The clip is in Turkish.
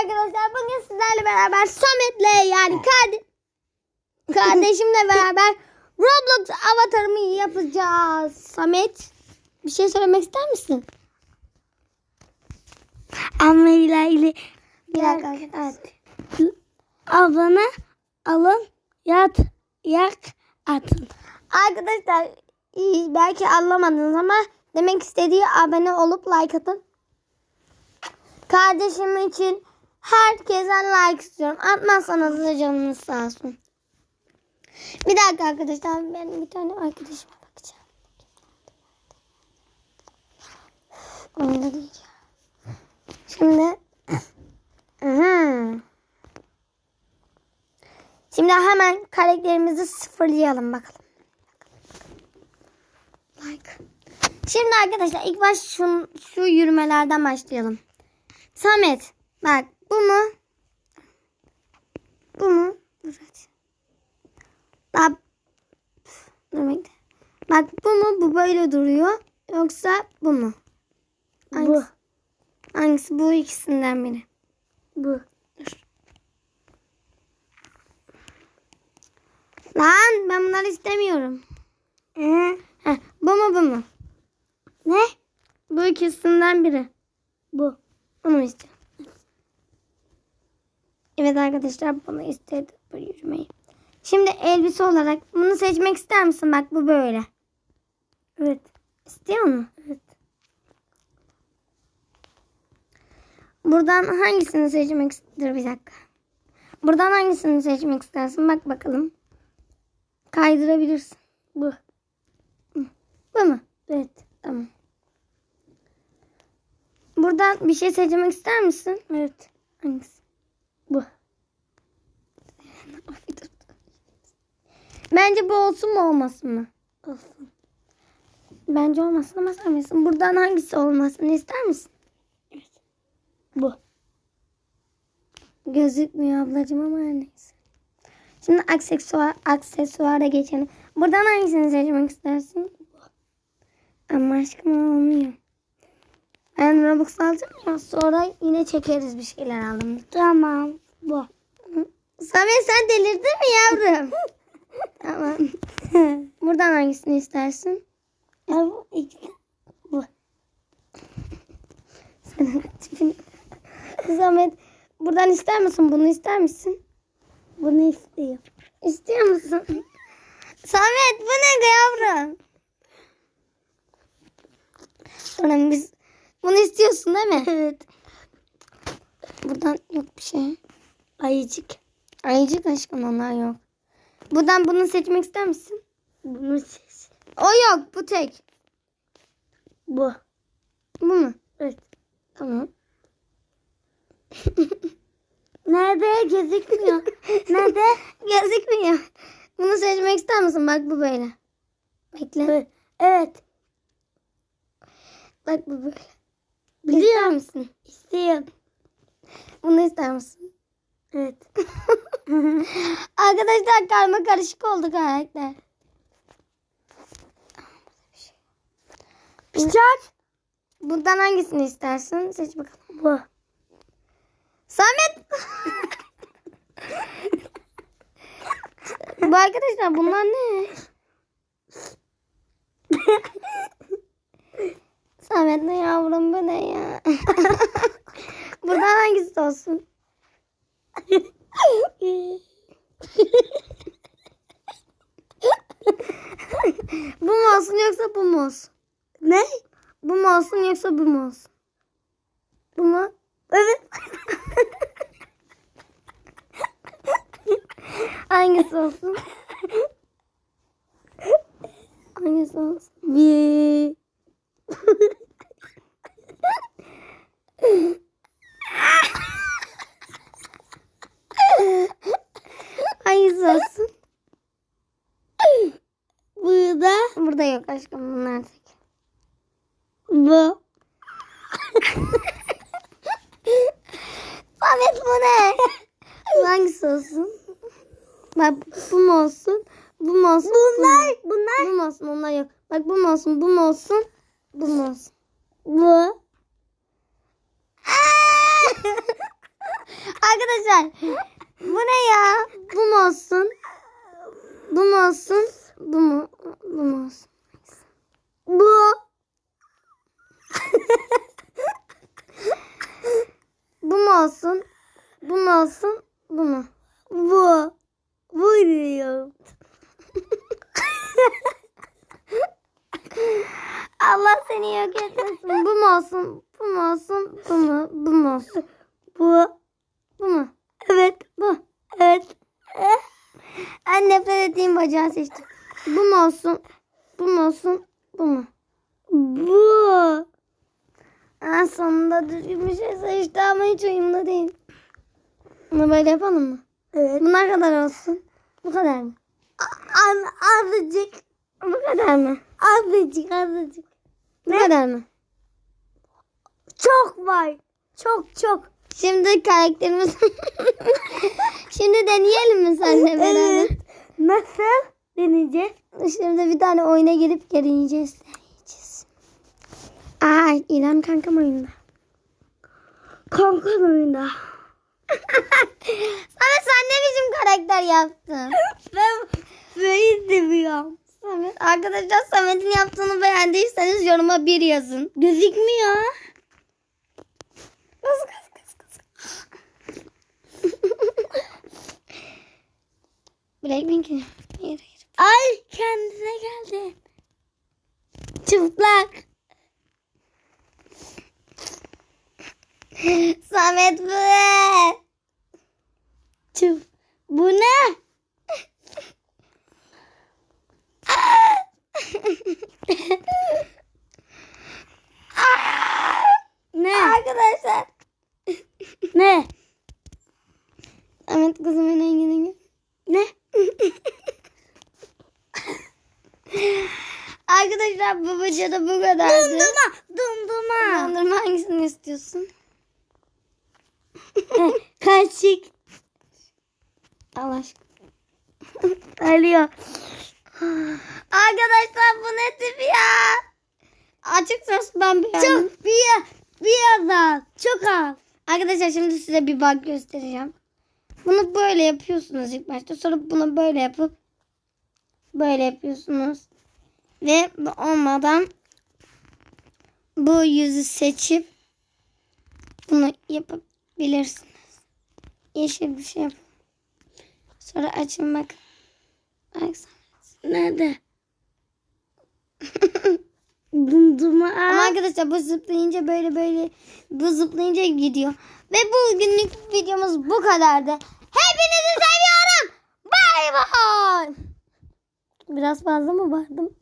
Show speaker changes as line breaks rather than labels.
arkadaşlar bugün sizlerle beraber Samet'le yani karde kardeşimle beraber Roblox avatarımı yapacağız. Samet bir şey söylemek ister misin?
Ama ilerle
Bir dakika.
Abone alın yat yak atın.
Arkadaşlar belki anlamadınız ama demek istediği abone olup like atın. Kardeşim için herkesten like istiyorum. Atmazsanız da canınız sağ olsun. Bir dakika arkadaşlar ben bir tane arkadaşıma bakacağım. Onda değil. Şimdi Hı. Şimdi hemen karakterimizi sıfırlayalım bakalım. Like. Şimdi arkadaşlar ilk baş şu, şu yürümelerden başlayalım. Samet bak bu mu? Bu mu? Dur hadi. Bak. Dur bekle. Bak bu mu? Bu böyle duruyor. Yoksa bu mu? Hangisi? Hangisi? Bu ikisinden biri.
Bu.
Lan ben bunları istemiyorum.
Ee,
Heh, bu mu bu mu?
ne?
Bu ikisinden biri.
Bu.
Bunu istiyorum. Evet arkadaşlar bunu istedi bu yürümeyi. Şimdi elbise olarak bunu seçmek ister misin? Bak bu böyle.
Evet.
İstiyor musun?
Evet.
Buradan hangisini seçmek ister? Bir dakika. Buradan hangisini seçmek istersin? Bak bakalım. Kaydırabilirsin.
Bu.
Bu mu?
Evet.
Tamam. Buradan bir şey seçmek ister misin?
Evet.
Hangisi? Bence bu olsun mu olmasın mı?
Olsun.
Bence olmasın ama sen bilirsin. Buradan hangisi olmasını ister misin?
Bu.
Gözükmüyor ablacığım ama her neyse. Şimdi aksesuar, aksesuara geçelim. Buradan hangisini seçmek istersin? Ama aşkım olmuyor. Ben Robux alacağım ya sonra yine çekeriz bir şeyler aldım.
Tamam. Bu.
Samet sen delirdin mi yavrum? tamam. Buradan hangisini istersin?
Bu ikisi. Bu.
Senin tipin. Samet buradan ister misin? Bunu ister misin?
Bunu istiyorum.
İstiyor musun? Samet bu ne yavrum? Sonra biz bunu istiyorsun değil mi?
Evet.
Buradan yok bir şey.
Ayıcık.
Ayıcık aşkım onlar yok. Buradan bunu seçmek ister misin?
Bunu seç.
O yok bu tek.
Bu.
Bu mu?
Evet.
Tamam.
Nerede? Gözükmüyor.
Nerede? Gözükmüyor. Bunu seçmek ister misin? Bak bu böyle. Bekle.
Evet. Evet.
Bak bu böyle.
Biliyorum.
İster misin?
İstiyorum.
Bunu ister misin?
Evet.
Arkadaşlar karma karışık oldu karakter.
Piçak.
Buradan hangisini istersin? Seç bakalım.
Bu.
Samet! Bu arkadaşlar bunlar ne? Samet ne yavrum bu ne ya? Buradan hangisi olsun? Bu mu olsun yoksa bu mu olsun?
ne?
Bu mu olsun yoksa bu mu olsun? Bu mu?
Evet.
Hangisi olsun? Hangisi olsun?
Bir.
Hangisi olsun?
Burada.
Burada yok aşkım bunlar tek.
Bu.
Samet bu ne? Bu Hangisi olsun? Bak bu mu olsun? Bu mu olsun?
Bunlar.
Bu?
Bunlar.
Bu mu olsun? Onlar yok. Bak bu mu olsun? Bu mu olsun? Bu mu olsun?
Bu.
Arkadaşlar bu ne ya? Bu mu olsun? Bu mu olsun? Bu mu? Bu mu olsun?
Bu.
Bu mu olsun? Bu mu olsun? Bu mu?
Bu. Bu diyorum.
Allah seni yok etmesin. Bu mu olsun? Bu mu olsun? Bu mu? Bu mu olsun?
Bu
mu?
Evet.
Bu.
Evet.
En ettiğim bacağı seçtim. Bu mu olsun? Bu mu olsun? Bu mu?
Bu.
En sonunda düzgün bir şey seçti ama hiç uyumlu değil. Bunu böyle yapalım mı?
Evet.
Bunlar kadar olsun. Bu kadar mı?
An azıcık.
Bu kadar mı?
Azıcık azıcık.
Bu kadar mı?
Çok var. Çok çok.
Şimdi karakterimiz... Şimdi deneyelim mi seninle beraber?
Evet. Nasıl deneyeceğiz?
Şimdi bir tane oyuna girip deneyeceğiz. Deneyeceğiz. Aa İrem kankam oyunda.
Kankan oyunda.
Samet sen ne biçim karakter yaptın?
Ben böyle seviyorum.
Samet, arkadaşlar Samet'in yaptığını beğendiyseniz yoruma bir yazın.
Gözükmüyor.
Kız kız kız kız. Blackpink'in. Hayır.
Ay kendine geldi. Çıplak.
Samet bu.
Çıp. Bu ne? ne?
Arkadaşlar.
Ne?
Samet kızımın rengini
Ne?
Arkadaşlar bu videoda bu kadardı.
Dondurma. Dondurma.
Dondurma hangisini istiyorsun?
Kaşık.
Allah aşkına.
Alıyor.
Arkadaşlar bu ne tip ya? Açık sos ben beğendim.
Çok bir biraz az. Çok az.
Arkadaşlar şimdi size bir bug göstereceğim. Bunu böyle yapıyorsunuz ilk başta. Sonra bunu böyle yapıp böyle yapıyorsunuz. Ve bu olmadan bu yüzü seçip bunu yapabilirsiniz. Yeşil bir şey yapın. Sonra açın. Bak
Nerede? Dondurma.
Ama arkadaşlar bu zıplayınca böyle böyle bu zıplayınca gidiyor. Ve bugünlük videomuz bu kadardı. Hepinizi seviyorum. Bay bay. Biraz fazla mı bağırdım?